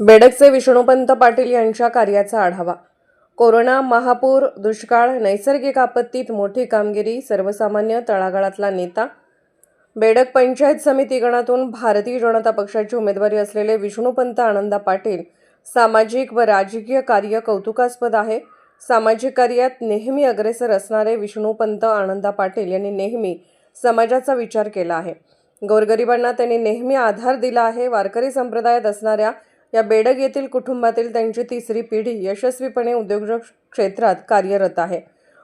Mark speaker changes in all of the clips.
Speaker 1: बेडकचे विष्णुपंत पाटील यांच्या कार्याचा आढावा. कोरोना महापूर दुष्काळ नैसर्गिक आपत्तीत मोठी कामगिरी सर्वसामान्य तळागाळातला नेता. बेडक पंचायत समिती गणातून भारतीय जनता पक्षाची उमेदवारी असलेले विष्णुपंत आनंदा पाटील सामाजिक व राजकीय कार्य कौतुकास्पद आहे. सामाजिक कार्यात नेहमी अग्रेसर असणारे विष्णुपंत आनंदा पाटील यांनी नेहमी समाजाचा विचार केला आहे. गोरगरिबांना त्यांनी नेहमी आधार दिला आहे. वारकरी संप्रदायात असणाऱ्या या बेडग येथील कुटुंबातील त्यांची तिसरी पिढी यशस्वीपणे उद्योजक क्षेत्रात कार्यरत आहे.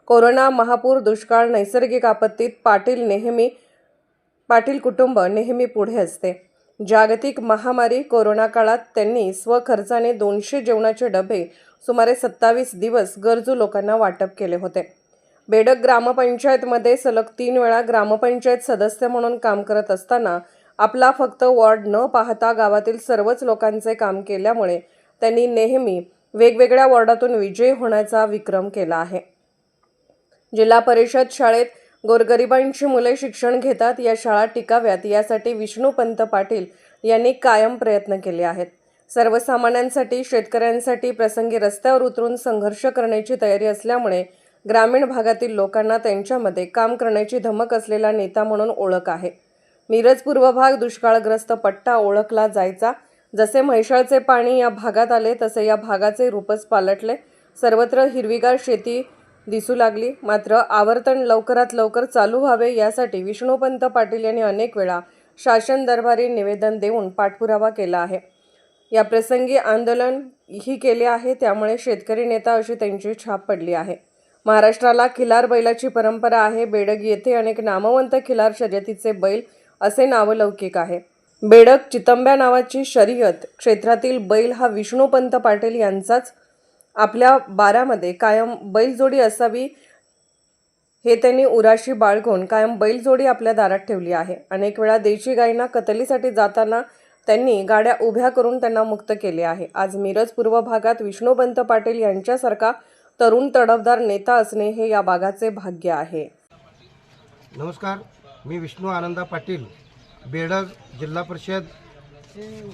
Speaker 1: कोरोना महापूर दुष्काळ नैसर्गिक आपत्तीत पाटील नेहमी पाटील कुटुंब नेहमी पुढे असते. जागतिक महामारी कोरोना काळात त्यांनी स्वखर्चाने दोनशे जेवणाचे डबे सुमारे सत्तावीस दिवस गरजू लोकांना वाटप केले होते. बेडक ग्रामपंचायतमध्ये सलग तीन वेळा ग्रामपंचायत सदस्य म्हणून काम करत असताना आपला फक्त वॉर्ड न पाहता गावातील सर्वच लोकांचे काम केल्यामुळे त्यांनी नेहमी वेगवेगळ्या वॉर्डातून विजयी होण्याचा विक्रम केला आहे. जिल्हा परिषद शाळेत गोरगरिबांची मुले शिक्षण घेतात या शाळा टिकाव्यात यासाठी विष्णुपंत पाटील यांनी कायम प्रयत्न केले आहेत. सर्वसामान्यांसाठी शेतकऱ्यांसाठी प्रसंगी रस्त्यावर उतरून संघर्ष करण्याची तयारी असल्यामुळे ग्रामीण भागातील लोकांना त्यांच्यामध्ये काम करण्याची धमक असलेला नेता म्हणून ओळख आहे. मिरज पूर्व भाग दुष्काळग्रस्त पट्टा ओळखला जायचा. जसे म्हैसाळचे पाणी या भागात आले तसे या भागाचे रूपच पालटले. सर्वत्र हिरवीगार शेती दिसू लागली. मात्र आवर्तन लवकरात लवकर चालू व्हावे यासाठी विष्णुपंत पाटील यांनी अनेक वेळा शासन दरबारी निवेदन देऊन पाठपुरावा केला आहे. या प्रसंगी आंदोलन ही केले आहे त्यामुळे शेतकरी नेता अशी त्यांची छाप पडली आहे. महाराष्ट्राला खिलार बैलाची परंपरा आहे. बेडग येथे अनेक नामवंत खिलार शर्यतीचे बैल असे नावलौकिक आहे. बेडक चितंब्या नावाची शर्यत क्षेत्रातील बैल हा विष्णुपंत पाटील यांचाच. आपल्या बारामध्ये कायम बैलजोडी असावी हे त्यांनी उराशी बाळगून कायम बैलजोडी आपल्या दारात ठेवली आहे. अनेक वेळा देशी गायींना कतलीसाठी जाताना त्यांनी गाड्या उभ्या करून त्यांना मुक्त केले आहे. आज मिरज पूर्व भागात विष्णुपंत पाटील यांच्यासारखा तरुण तडफदार नेता असणे हे या भागाचे भाग्य आहे.
Speaker 2: नमस्कार. मी विष्णू आनंदा पाटील बेडग जिल्हा परिषद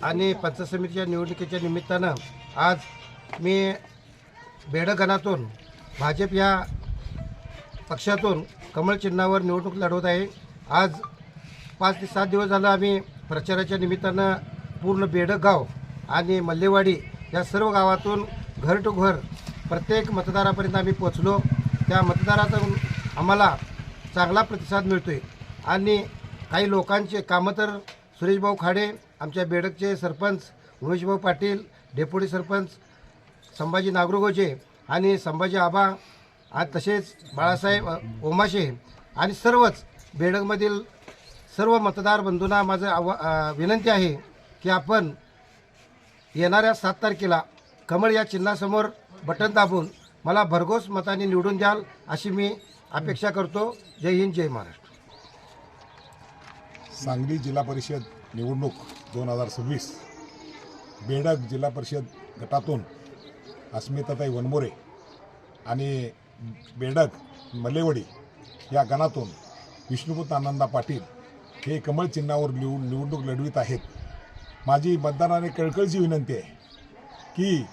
Speaker 2: आणि पंचायत समितीच्या निवडणुकीच्या निमित्तानं आज मी बेडगणातून भाजप या पक्षातून कमळ चिन्हावर निवडणूक लढवत आहे. आज पाच ते सात दिवस झालं आम्ही प्रचाराच्या निमित्तानं पूर्ण बेडग गाव आणि मल्लेवाडी या सर्व गावातून घर टू घर प्रत्येक मतदारापर्यंत आम्ही पोचलो त्या मतदारातून आम्हाला चांगला प्रतिसाद मिळतो आहे आणि काही लोकांचे कामं तर सुरेशभाऊ खाडे आमच्या बेडकचे सरपंच उमेशभाऊ पाटील डेप्युटी सरपंच संभाजी नागरोगोचे आणि संभाजी आबा आणि तसेच बाळासाहेब ओमाशे आणि सर्वच बेडकमधील सर्व मतदार बंधूंना माझं आव विनंती आहे की आपण येणाऱ्या सात तारखेला कमळ या चिन्हासमोर बटन दाबून मला भरघोस मताने निवडून द्याल अशी मी अपेक्षा करतो. जय हिंद जय महाराष्ट्र.
Speaker 3: सांगली जिल्हा परिषद निवडणूक दोन हजार सव्वीस बेडक जिल्हा परिषद गटातून अस्मिताताई वनमोरे आणि बेडक मलेवडी या गणातून विष्णुपूत आनंदा पाटील हे कमळ चिन्हावर निव निवडणूक लढवित आहेत. माझी मतदाराने कळकळची विनंती आहे की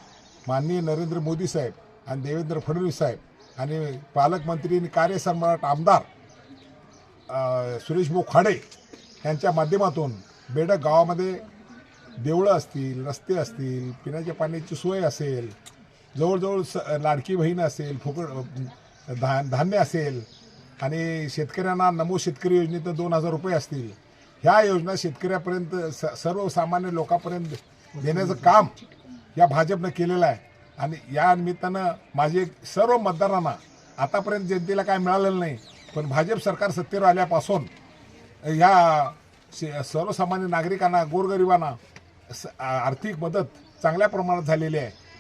Speaker 3: माननीय नरेंद्र मोदी साहेब आणि देवेंद्र फडणवीस साहेब आणि पालकमंत्री आणि कार्यसम्राट आमदार सुरेश भाऊ खाडे यांच्या माध्यमातून बेडक गावामध्ये देवळं असतील रस्ते असतील पिण्याच्या पाण्याची सोय असेल जवळजवळ स लाडकी बहीण असेल फुकट धा धान्य असेल आणि शेतकऱ्यांना नमो शेतकरी योजनेतून दोन हजार रुपये असतील ह्या योजना शेतकऱ्यापर्यंत स सर्वसामान्य लोकांपर्यंत देण्याचं काम या भाजपनं केलेलं आहे. आणि या निमित्तानं माझे सर्व मतदारांना आतापर्यंत जनतेला काय मिळालेलं नाही पण भाजप सरकार सत्तेवर आल्यापासून ह्या सर्वसामान्य नागरिकांना गोरगरिबांना स- आर्थिक मदत चांगल्या प्रमाणात झालेली आहे.